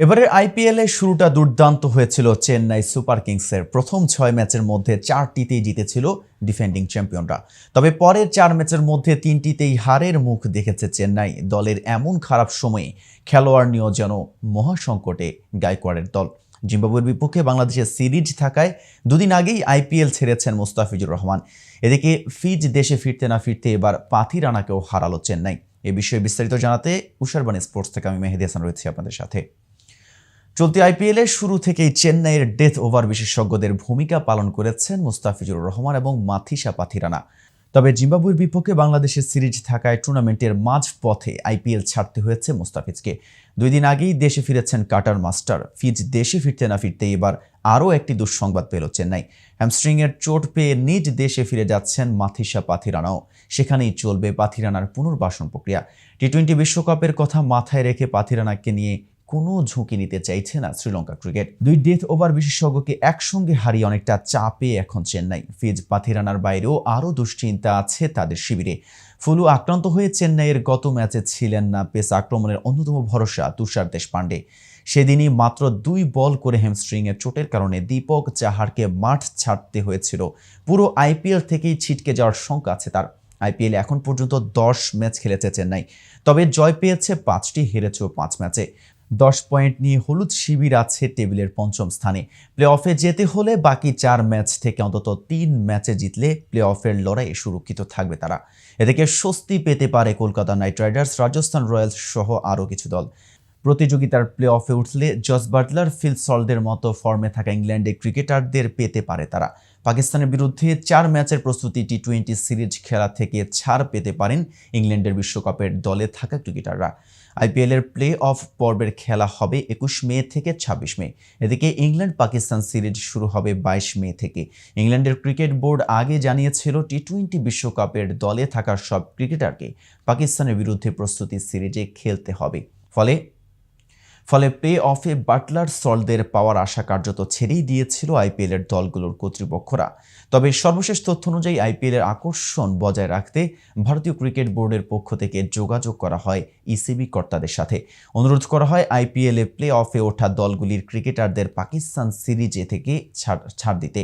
এবারের আইপিএলে শুরুটা দুর্দান্ত হয়েছিল চেন্নাই সুপার কিংসের। প্রথম ছয় ম্যাচের মধ্যে চারটিতেই জিতেছিল ডিফেন্ডিং চ্যাম্পিয়নরা। তবে পরের চার ম্যাচের মধ্যে তিনটিতেই হারের মুখ দেখেছে চেন্নাই। দলের এমন খারাপ সময়ে খেলোয়াড় নিয়েও যেন মহাসংকটে গায়কোয়াড়ের দল। জিম্বাবুয়ের বিপক্ষে বাংলাদেশের সিরিজ থাকায় দুদিন আগেই আইপিএল ছেড়েছেন মোস্তাফিজুর রহমান। এদিকে ফিজ দেশে ফিরতে না ফিরতে এবার পাথি রানাকেও হারালো চেন্নাই। এ বিষয়ে বিস্তারিত জানাতে উষারবাণী স্পোর্টস থেকে আমি মেহেদি হাসান রয়েছি আপনাদের সাথে। চলতি আইপিএলের শুরু থেকেই চেন্নাইয়ের ডেথ ওভার বিশেষজ্ঞদের ভূমিকা পালন করেছেন মুস্তাফিজুর রহমান এবং মাথিসা পাথিরানা। তবে জিম্বাবুয়ের বিপক্ষে বাংলাদেশের সিরিজ থাকায় টুর্নামেন্টের মাঝ পথে আইপিএল ছাড়তে হয়েছে মুস্তাফিজকে। দুই দিন আগেই দেশে ফিরেছেন কাটার মাস্টার। ফিজ দেশে ফিরতে না ফিরতে এবার আরও একটি দুঃসংবাদ পেল চেন্নাই। হ্যামস্ট্রিংয়ের চোট পেয়ে নিজ দেশে ফিরে যাচ্ছেন মাথিসা পাথিরানাও। সেখানেই চলবে পাথিরানার পুনর্বাসন প্রক্রিয়া। টি টোয়েন্টি বিশ্বকাপের কথা মাথায় রেখে পাথিরানাকে নিয়ে কোনো ঝুঁকি নিতে চাইছে না শ্রীলঙ্কা ক্রিকেট। দুই ডেথ ওভার বিশেষজ্ঞকে একসঙ্গে হারিয়ে অনেকটা চাপে এখন চেন্নাই। ফিজ পাথিরানার বাইরেও আরও দুশ্চিন্তা আছে তাদের শিবিরে। ফুলু আক্রান্ত হয়ে চেন্নাইয়ের গত ম্যাচে ছিলেন না পেস আক্রমণের অন্যতম ভরসা তুষার দেশপাণ্ডে। সেদিনই মাত্র দুই বল করে হ্যামস্ট্রিংয়ের চোটের কারণে দীপক চাহারকে মাঠ ছাড়তে হয়েছিল। পুরো আইপিএল থেকেই ছিটকে যাওয়ার শঙ্কা আছে তার। আইপিএল এখন পর্যন্ত দশ ম্যাচ খেলেছে চেন্নাই, তবে জয় পেয়েছে পাঁচটি, হেরেছেও পাঁচ ম্যাচে। দশ পয়েন্ট নিয়ে হলুদ শিবির আছে টেবিলের পঞ্চম স্থানে। প্লে অফে যেতে হলে বাকি চার ম্যাচ থেকে অন্তত তিন ম্যাচে জিতলে প্লে অফের লড়াইয়ে সুরক্ষিত থাকবে তারা। এদিকে স্বস্তি পেতে পারে Kolkata Knight Riders, Rajasthan Royals সহ আরও কিছু দল। প্রতিযোগিতার প্লে অফে উঠলে জস বাটলার, ফিল সল্ডের মতো ফর্মে থাকা ইংল্যান্ডে ক্রিকেটারদের পেতে পারে তারা। পাকিস্তানের বিরুদ্ধে চার ম্যাচের প্রস্তুতি টি টোয়েন্টি সিরিজ খেলা থেকে ছাড় পেতে পারেন ইংল্যান্ডের বিশ্বকাপের দলে থাকা ক্রিকেটাররা। আইপিএলের প্লে অফ পর্বের খেলা হবে একুশ মে থেকে ছাব্বিশ মে। এদিকে ইংল্যান্ড পাকিস্তান সিরিজ শুরু হবে বাইশ মে থেকে। ইংল্যান্ডের ক্রিকেট বোর্ড আগে জানিয়েছিল টি টোয়েন্টি বিশ্বকাপের দলে থাকা সব ক্রিকেটারকে পাকিস্তানের বিরুদ্ধে প্রস্তুতি সিরিজে খেলতে হবে। ফলে ফলে প্লে অফে বাটলার সল্টদের পাওয়ার আশা কার্যত ছেড়েই দিয়েছিল আইপিএলের দলগুলোর কর্তৃপক্ষরা। তবে সর্বশেষ তথ্য অনুযায়ী আইপিএলের আকর্ষণ বজায় রাখতে ভারতীয় ক্রিকেট বোর্ডের পক্ষ থেকে যোগাযোগ করা হয় ইসিবি কর্তাদের সাথে। অনুরোধ করা হয় আইপিএলে প্লে অফে ওঠা দলগুলির ক্রিকেটারদের পাকিস্তান সিরিজে থেকে ছাড় ছাড় দিতে।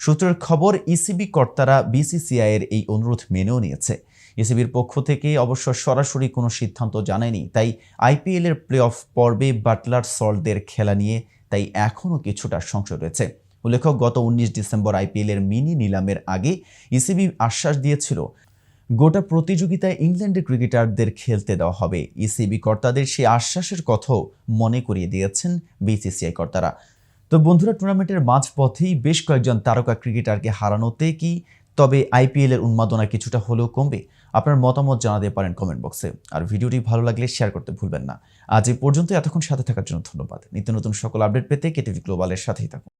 সূত্রের খবর ইসিবি কর্তারা বিসিসিআইয়ের এই অনুরোধ মেনেও নিয়েছে। ইসিবির পক্ষ থেকে অবশ্য সরাসরি কোনো সিদ্ধান্ত জানায়নি। তাই আইপিএলের প্লে অফ পর্বে বাটলার সল্টদের খেলা নিয়ে তাই এখনও কিছুটা সংশয় রয়েছে। উল্লেখ্য, গত উনিশ ডিসেম্বর আইপিএলের মিনি নিলামের আগে ইসিবি আশ্বাস দিয়েছিল, গোটা প্রতিযোগিতায় ইংল্যান্ডের ক্রিকেটারদের খেলতে দেওয়া হবে। ইসিবি কর্তাদের সেই আশ্বাসের কথাও মনে করিয়ে দিয়েছেন বিসিসিআই কর্তারা। তো বন্ধুরা, টুর্নামেন্টের মাঝপথেই বেশ কয়েকজন তারকা ক্রিকেটারকে হারানোতে কি তবে আইপিএলের উন্মাদনা কিছুটা হলেও কমবে? আপনার মতামত জানাতে পারেন কমেন্ট বক্সে আর ভিডিওটি ভালো লাগলে শেয়ার করতে ভুলবেন না। আজ এই পর্যন্ত এতক্ষণ সাথে থাকার জন্য ধন্যবাদ। নিত্য নতুন সকল আপডেট পেতে কেটিভি গ্লোবালের সাথেই থাকুন।